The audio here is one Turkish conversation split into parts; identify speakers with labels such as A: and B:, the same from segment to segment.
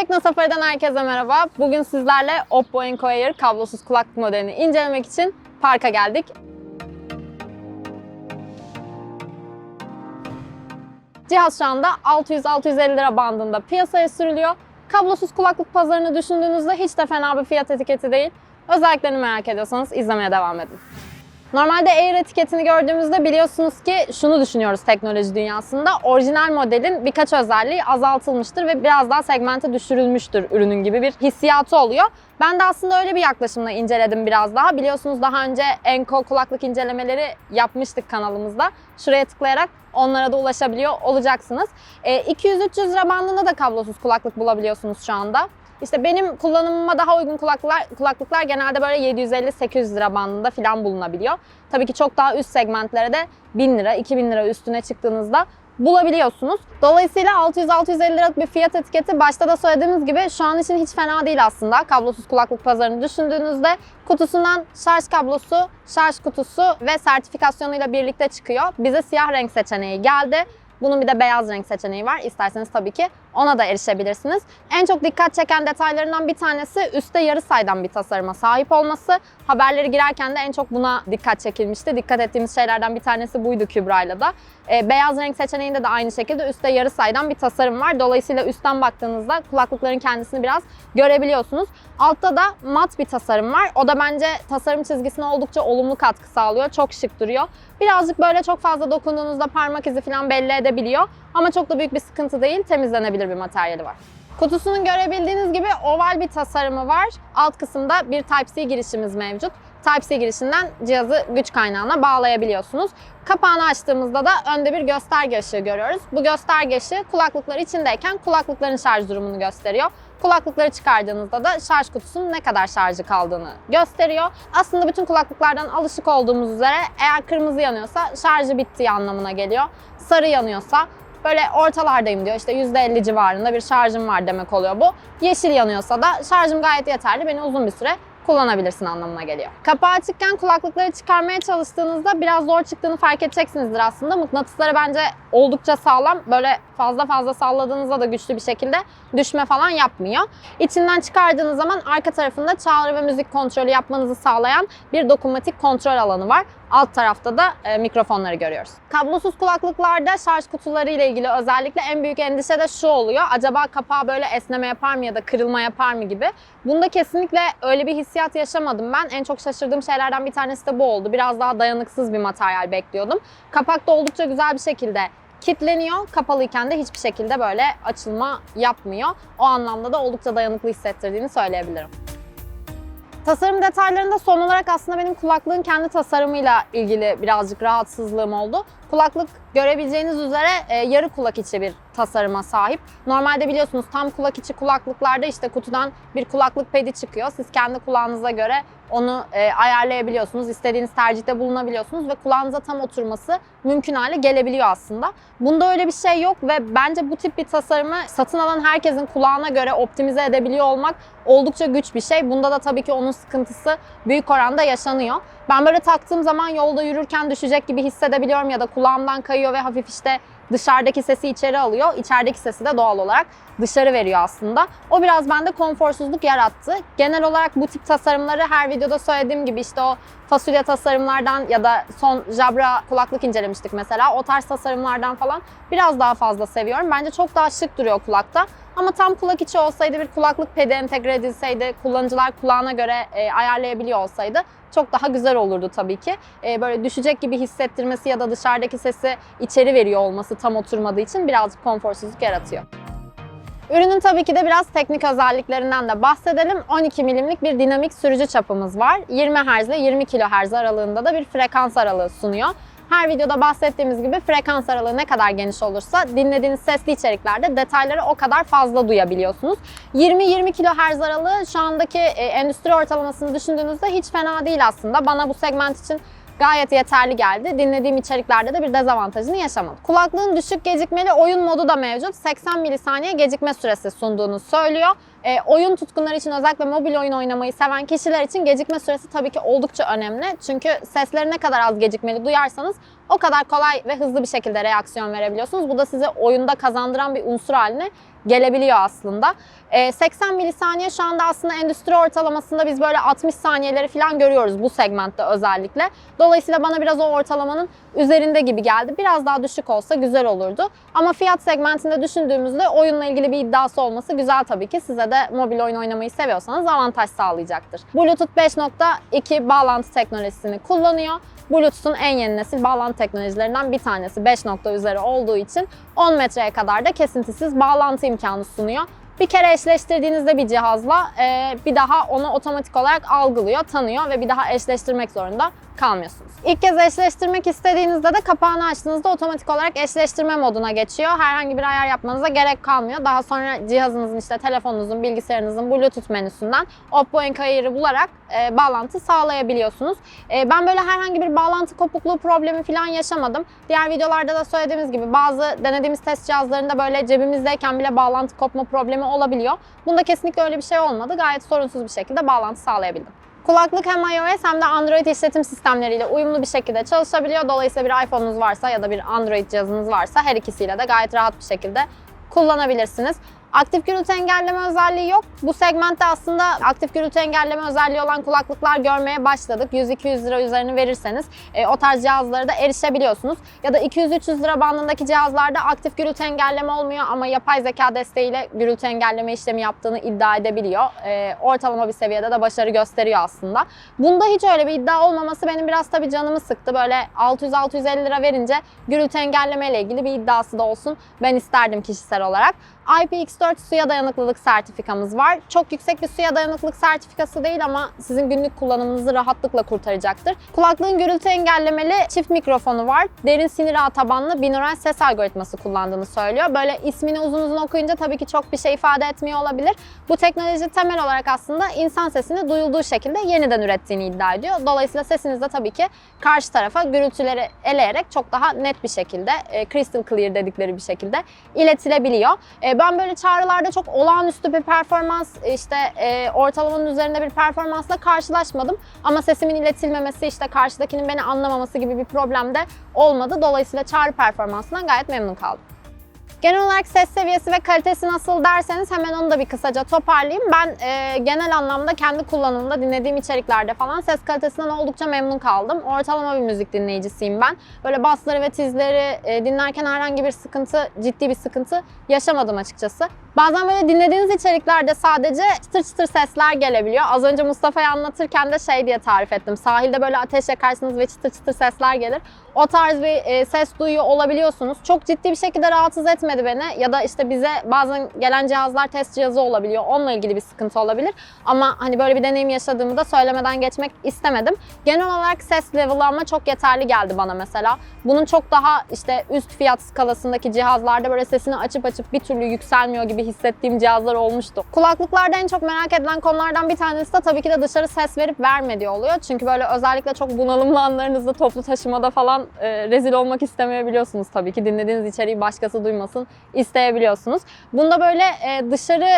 A: Tekno Safari'den herkese merhaba. Bugün sizlerle Oppo Enco Air kablosuz kulaklık modelini incelemek için parka geldik. Cihaz şu anda 600-650 lira bandında piyasaya sürülüyor. Kablosuz kulaklık pazarını düşündüğünüzde hiç de fena bir fiyat etiketi değil. Özelliklerini merak ediyorsanız izlemeye devam edin. Normalde Air etiketini gördüğümüzde biliyorsunuz ki şunu düşünüyoruz teknoloji dünyasında. Orijinal modelin birkaç özelliği azaltılmıştır ve biraz daha segmente düşürülmüştür ürünün gibi bir hissiyatı oluyor. Ben de aslında öyle bir yaklaşımla inceledim biraz daha. Biliyorsunuz daha önce Enco kulaklık incelemeleri yapmıştık kanalımızda. Şuraya tıklayarak onlara da ulaşabiliyor olacaksınız. E, 200-300 lira bandında da kablosuz kulaklık bulabiliyorsunuz şu anda. İşte benim kullanımıma daha uygun kulaklıklar, kulaklıklar genelde böyle 750-800 lira bandında falan bulunabiliyor. Tabii ki çok daha üst segmentlere de 1000 lira, 2000 lira üstüne çıktığınızda bulabiliyorsunuz. Dolayısıyla 600-650 liralık bir fiyat etiketi başta da söylediğimiz gibi şu an için hiç fena değil aslında. Kablosuz kulaklık pazarını düşündüğünüzde kutusundan şarj kablosu, şarj kutusu ve sertifikasyonuyla birlikte çıkıyor. Bize siyah renk seçeneği geldi. Bunun bir de beyaz renk seçeneği var. İsterseniz tabii ki ona da erişebilirsiniz. En çok dikkat çeken detaylarından bir tanesi üstte yarı saydam bir tasarıma sahip olması. Haberleri girerken de en çok buna dikkat çekilmişti. Dikkat ettiğimiz şeylerden bir tanesi buydu Kübra'yla da. E, beyaz renk seçeneğinde de aynı şekilde üstte yarı saydam bir tasarım var. Dolayısıyla üstten baktığınızda kulaklıkların kendisini biraz görebiliyorsunuz. Altta da mat bir tasarım var. O da bence tasarım çizgisine oldukça olumlu katkı sağlıyor. Çok şık duruyor. Birazcık böyle çok fazla dokunduğunuzda parmak izi falan belli edebiliyor. Ama çok da büyük bir sıkıntı değil. Temizlenebilir bir materyali var. Kutusunun görebildiğiniz gibi oval bir tasarımı var. Alt kısımda bir Type-C girişimiz mevcut. Type-C girişinden cihazı güç kaynağına bağlayabiliyorsunuz. Kapağını açtığımızda da önde bir gösterge ışığı görüyoruz. Bu gösterge ışığı kulaklıklar içindeyken kulaklıkların şarj durumunu gösteriyor. Kulaklıkları çıkardığınızda da şarj kutusunun ne kadar şarjı kaldığını gösteriyor. Aslında bütün kulaklıklardan alışık olduğumuz üzere eğer kırmızı yanıyorsa şarjı bittiği anlamına geliyor. Sarı yanıyorsa böyle ortalardayım diyor. İşte %50 civarında bir şarjım var demek oluyor bu. Yeşil yanıyorsa da şarjım gayet yeterli. Beni uzun bir süre kullanabilirsin anlamına geliyor. Kapağı açıkken kulaklıkları çıkarmaya çalıştığınızda biraz zor çıktığını fark edeceksinizdir aslında. Mıknatısları bence oldukça sağlam. Böyle fazla fazla salladığınızda da güçlü bir şekilde düşme falan yapmıyor. İçinden çıkardığınız zaman arka tarafında çağrı ve müzik kontrolü yapmanızı sağlayan bir dokunmatik kontrol alanı var. Alt tarafta da e, mikrofonları görüyoruz. Kablosuz kulaklıklarda şarj kutuları ile ilgili özellikle en büyük endişe de şu oluyor. Acaba kapağı böyle esneme yapar mı ya da kırılma yapar mı gibi. Bunda kesinlikle öyle bir hissiyat yaşamadım ben. En çok şaşırdığım şeylerden bir tanesi de bu oldu. Biraz daha dayanıksız bir materyal bekliyordum. Kapak da oldukça güzel bir şekilde kitleniyor. Kapalıyken de hiçbir şekilde böyle açılma yapmıyor. O anlamda da oldukça dayanıklı hissettirdiğini söyleyebilirim. Tasarım detaylarında son olarak aslında benim kulaklığın kendi tasarımıyla ilgili birazcık rahatsızlığım oldu. Kulaklık görebileceğiniz üzere e, yarı kulak içi bir tasarıma sahip. Normalde biliyorsunuz tam kulak içi kulaklıklarda işte kutudan bir kulaklık pedi çıkıyor. Siz kendi kulağınıza göre onu e, ayarlayabiliyorsunuz. İstediğiniz tercihte bulunabiliyorsunuz ve kulağınıza tam oturması mümkün hale gelebiliyor aslında. Bunda öyle bir şey yok ve bence bu tip bir tasarımı satın alan herkesin kulağına göre optimize edebiliyor olmak oldukça güç bir şey. Bunda da tabii ki onun sıkıntısı büyük oranda yaşanıyor. Ben böyle taktığım zaman yolda yürürken düşecek gibi hissedebiliyorum ya da kulağımdan kayıyor ve hafif işte dışarıdaki sesi içeri alıyor. İçerideki sesi de doğal olarak dışarı veriyor aslında. O biraz bende konforsuzluk yarattı. Genel olarak bu tip tasarımları her videoda söylediğim gibi işte o fasulye tasarımlardan ya da son Jabra kulaklık incelemiştik mesela. O tarz tasarımlardan falan biraz daha fazla seviyorum. Bence çok daha şık duruyor kulakta. Ama tam kulak içi olsaydı bir kulaklık pedi entegre edilseydi, kullanıcılar kulağına göre e, ayarlayabiliyor olsaydı çok daha güzel olurdu tabii ki. E, böyle düşecek gibi hissettirmesi ya da dışarıdaki sesi içeri veriyor olması tam oturmadığı için birazcık konforsuzluk yaratıyor. Ürünün tabii ki de biraz teknik özelliklerinden de bahsedelim. 12 milimlik bir dinamik sürücü çapımız var. 20 Hz ile 20 kHz aralığında da bir frekans aralığı sunuyor. Her videoda bahsettiğimiz gibi frekans aralığı ne kadar geniş olursa dinlediğiniz sesli içeriklerde detayları o kadar fazla duyabiliyorsunuz. 20-20 kHz aralığı şu andaki e, endüstri ortalamasını düşündüğünüzde hiç fena değil aslında. Bana bu segment için gayet yeterli geldi. Dinlediğim içeriklerde de bir dezavantajını yaşamadım. Kulaklığın düşük gecikmeli oyun modu da mevcut. 80 milisaniye gecikme süresi sunduğunu söylüyor. E, oyun tutkunları için özellikle mobil oyun oynamayı seven kişiler için gecikme süresi tabii ki oldukça önemli. Çünkü sesleri ne kadar az gecikmeli duyarsanız o kadar kolay ve hızlı bir şekilde reaksiyon verebiliyorsunuz. Bu da size oyunda kazandıran bir unsur haline gelebiliyor aslında. E, 80 milisaniye şu anda aslında endüstri ortalamasında biz böyle 60 saniyeleri falan görüyoruz bu segmentte özellikle. Dolayısıyla bana biraz o ortalamanın üzerinde gibi geldi. Biraz daha düşük olsa güzel olurdu. Ama fiyat segmentinde düşündüğümüzde oyunla ilgili bir iddiası olması güzel tabii ki. Size de mobil oyun oynamayı seviyorsanız avantaj sağlayacaktır. Bluetooth 5.2 bağlantı teknolojisini kullanıyor. Bluetooth'un en yeni nesil bağlantı teknolojilerinden bir tanesi 5 nokta üzeri olduğu için 10 metreye kadar da kesintisiz bağlantı imkanı sunuyor. Bir kere eşleştirdiğinizde bir cihazla bir daha onu otomatik olarak algılıyor, tanıyor ve bir daha eşleştirmek zorunda kalmıyorsunuz. İlk kez eşleştirmek istediğinizde de kapağını açtığınızda otomatik olarak eşleştirme moduna geçiyor. Herhangi bir ayar yapmanıza gerek kalmıyor. Daha sonra cihazınızın işte telefonunuzun, bilgisayarınızın Bluetooth menüsünden Oppo Encoder'ı bularak e, bağlantı sağlayabiliyorsunuz. E, ben böyle herhangi bir bağlantı kopukluğu problemi falan yaşamadım. Diğer videolarda da söylediğimiz gibi bazı denediğimiz test cihazlarında böyle cebimizdeyken bile bağlantı kopma problemi olabiliyor. Bunda kesinlikle öyle bir şey olmadı. Gayet sorunsuz bir şekilde bağlantı sağlayabildim. Kulaklık hem iOS hem de Android işletim sistemleriyle uyumlu bir şekilde çalışabiliyor. Dolayısıyla bir iPhone'unuz varsa ya da bir Android cihazınız varsa her ikisiyle de gayet rahat bir şekilde kullanabilirsiniz. Aktif gürültü engelleme özelliği yok. Bu segmentte aslında aktif gürültü engelleme özelliği olan kulaklıklar görmeye başladık. 100-200 lira üzerini verirseniz e, o tarz cihazlara da erişebiliyorsunuz. Ya da 200-300 lira bandındaki cihazlarda aktif gürültü engelleme olmuyor ama yapay zeka desteğiyle gürültü engelleme işlemi yaptığını iddia edebiliyor. E, ortalama bir seviyede de başarı gösteriyor aslında. Bunda hiç öyle bir iddia olmaması benim biraz tabii canımı sıktı. Böyle 600-650 lira verince gürültü engelleme ile ilgili bir iddiası da olsun. Ben isterdim kişisel olarak. IPX4 suya dayanıklılık sertifikamız var. Çok yüksek bir suya dayanıklılık sertifikası değil ama sizin günlük kullanımınızı rahatlıkla kurtaracaktır. Kulaklığın gürültü engellemeli çift mikrofonu var. Derin sinir ağ tabanlı binaural ses algoritması kullandığını söylüyor. Böyle ismini uzun uzun okuyunca tabii ki çok bir şey ifade etmiyor olabilir. Bu teknoloji temel olarak aslında insan sesini duyulduğu şekilde yeniden ürettiğini iddia ediyor. Dolayısıyla sesinizde tabii ki karşı tarafa gürültüleri eleyerek çok daha net bir şekilde, e, crystal clear dedikleri bir şekilde iletilebiliyor. E, ben böyle çağrılarda çok olağanüstü bir performans, işte e, ortalamanın üzerinde bir performansla karşılaşmadım. Ama sesimin iletilmemesi, işte karşıdakinin beni anlamaması gibi bir problem de olmadı. Dolayısıyla çağrı performansından gayet memnun kaldım. Genel olarak ses seviyesi ve kalitesi nasıl derseniz hemen onu da bir kısaca toparlayayım. Ben e, genel anlamda kendi kullanımda dinlediğim içeriklerde falan ses kalitesinden oldukça memnun kaldım. Ortalama bir müzik dinleyicisiyim ben. Böyle basları ve tizleri e, dinlerken herhangi bir sıkıntı, ciddi bir sıkıntı yaşamadım açıkçası. Bazen böyle dinlediğiniz içeriklerde sadece çıtır çıtır sesler gelebiliyor. Az önce Mustafa'ya anlatırken de şey diye tarif ettim. Sahilde böyle ateş yakarsınız ve çıtır çıtır sesler gelir. O tarz bir e, ses duyuyor olabiliyorsunuz. Çok ciddi bir şekilde rahatsız etmedi beni. Ya da işte bize bazen gelen cihazlar test cihazı olabiliyor. Onunla ilgili bir sıkıntı olabilir. Ama hani böyle bir deneyim yaşadığımı da söylemeden geçmek istemedim. Genel olarak ses level'ı ama çok yeterli geldi bana mesela. Bunun çok daha işte üst fiyat skalasındaki cihazlarda böyle sesini açıp açıp bir türlü yükselmiyor gibi hissettiğim cihazlar olmuştu. Kulaklıklarda en çok merak edilen konulardan bir tanesi de tabii ki de dışarı ses verip vermediği oluyor. Çünkü böyle özellikle çok bunalımlı anlarınızda toplu taşımada falan e, rezil olmak istemeyebiliyorsunuz tabii ki. Dinlediğiniz içeriği başkası duymasın isteyebiliyorsunuz. Bunda böyle e, dışarı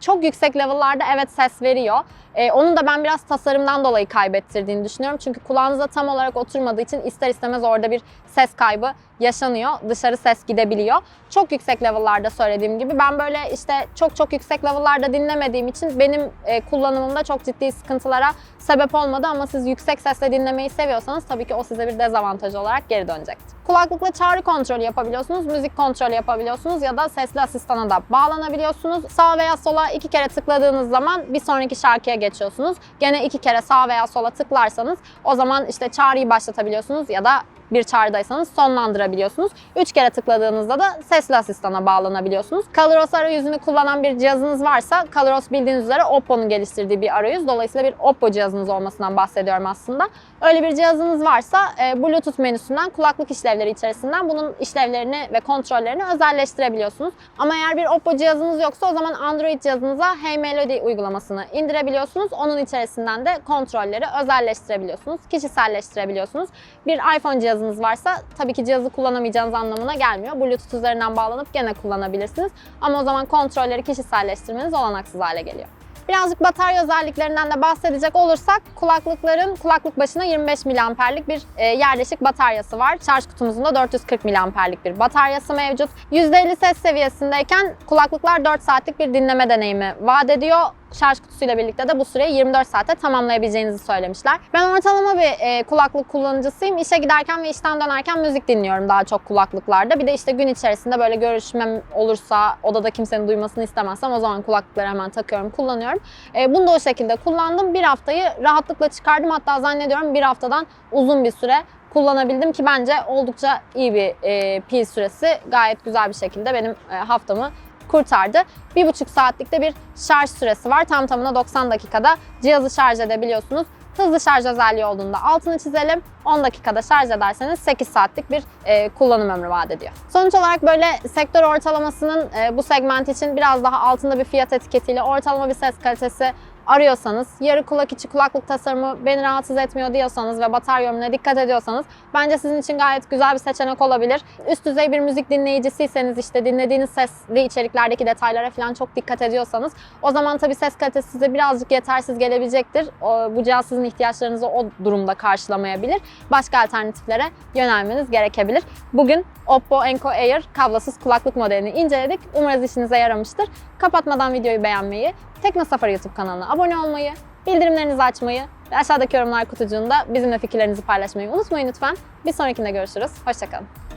A: çok yüksek level'larda evet ses veriyor. Ee, onun da ben biraz tasarımdan dolayı kaybettirdiğini düşünüyorum. Çünkü kulağınıza tam olarak oturmadığı için ister istemez orada bir ses kaybı yaşanıyor. Dışarı ses gidebiliyor. Çok yüksek level'larda söylediğim gibi ben böyle işte çok çok yüksek level'larda dinlemediğim için benim e, kullanımımda çok ciddi sıkıntılara sebep olmadı ama siz yüksek sesle dinlemeyi seviyorsanız tabii ki o size bir dezavantaj olarak geri dönecektir. Kulaklıkla çağrı kontrolü yapabiliyorsunuz, müzik kontrolü yapabiliyorsunuz ya da sesli asistana da bağlanabiliyorsunuz. Sağ veya sola iki kere tıkladığınız zaman bir sonraki şarkıya geçiyorsunuz. Gene iki kere sağ veya sola tıklarsanız o zaman işte çağrıyı başlatabiliyorsunuz ya da bir çağrıdaysanız sonlandırabiliyorsunuz. Üç kere tıkladığınızda da sesli asistana bağlanabiliyorsunuz. Kaloros arayüzünü kullanan bir cihazınız varsa, Kaloros bildiğiniz üzere Oppo'nun geliştirdiği bir arayüz. Dolayısıyla bir Oppo cihazınız olmasından bahsediyorum aslında. Öyle bir cihazınız varsa e, Bluetooth menüsünden kulaklık işlevleri içerisinden bunun işlevlerini ve kontrollerini özelleştirebiliyorsunuz. Ama eğer bir Oppo cihazınız yoksa o zaman Android cihazınıza Hey Melody uygulamasını indirebiliyorsunuz. Onun içerisinden de kontrolleri özelleştirebiliyorsunuz, kişiselleştirebiliyorsunuz. Bir iPhone cihazı cihazınız varsa tabii ki cihazı kullanamayacağınız anlamına gelmiyor. Bluetooth üzerinden bağlanıp gene kullanabilirsiniz. Ama o zaman kontrolleri kişiselleştirmeniz olanaksız hale geliyor. Birazcık batarya özelliklerinden de bahsedecek olursak kulaklıkların kulaklık başına 25 miliamperlik bir e, yerleşik bataryası var. Şarj kutumuzun da 440 miliamperlik bir bataryası mevcut. %50 ses seviyesindeyken kulaklıklar 4 saatlik bir dinleme deneyimi vaat ediyor. Şarj kutusuyla birlikte de bu süreyi 24 saate tamamlayabileceğinizi söylemişler. Ben ortalama bir e, kulaklık kullanıcısıyım. İşe giderken ve işten dönerken müzik dinliyorum daha çok kulaklıklarda. Bir de işte gün içerisinde böyle görüşmem olursa, odada kimsenin duymasını istemezsem o zaman kulaklıkları hemen takıyorum, kullanıyorum. E, bunu da o şekilde kullandım. Bir haftayı rahatlıkla çıkardım. Hatta zannediyorum bir haftadan uzun bir süre kullanabildim ki bence oldukça iyi bir e, pil süresi. Gayet güzel bir şekilde benim e, haftamı kurtardı. Bir buçuk saatlikte bir şarj süresi var. Tam tamına 90 dakikada cihazı şarj edebiliyorsunuz. Hızlı şarj özelliği olduğunda altını çizelim. 10 dakikada şarj ederseniz 8 saatlik bir e, kullanım ömrü vaat ediyor. Sonuç olarak böyle sektör ortalamasının e, bu segment için biraz daha altında bir fiyat etiketiyle ortalama bir ses kalitesi arıyorsanız, yarı kulak içi kulaklık tasarımı beni rahatsız etmiyor diyorsanız ve batarya ömrüne dikkat ediyorsanız bence sizin için gayet güzel bir seçenek olabilir. Üst düzey bir müzik dinleyicisiyseniz işte dinlediğiniz sesli içeriklerdeki detaylara falan çok dikkat ediyorsanız o zaman tabii ses kalitesi size birazcık yetersiz gelebilecektir. O, bu cihaz sizin ihtiyaçlarınızı o durumda karşılamayabilir. Başka alternatiflere yönelmeniz gerekebilir. Bugün Oppo Enco Air kablosuz kulaklık modelini inceledik. Umarız işinize yaramıştır. Kapatmadan videoyu beğenmeyi, Tekno Safari YouTube kanalına abone olmayı, bildirimlerinizi açmayı ve aşağıdaki yorumlar kutucuğunda bizimle fikirlerinizi paylaşmayı unutmayın lütfen. Bir sonrakinde görüşürüz. Hoşçakalın.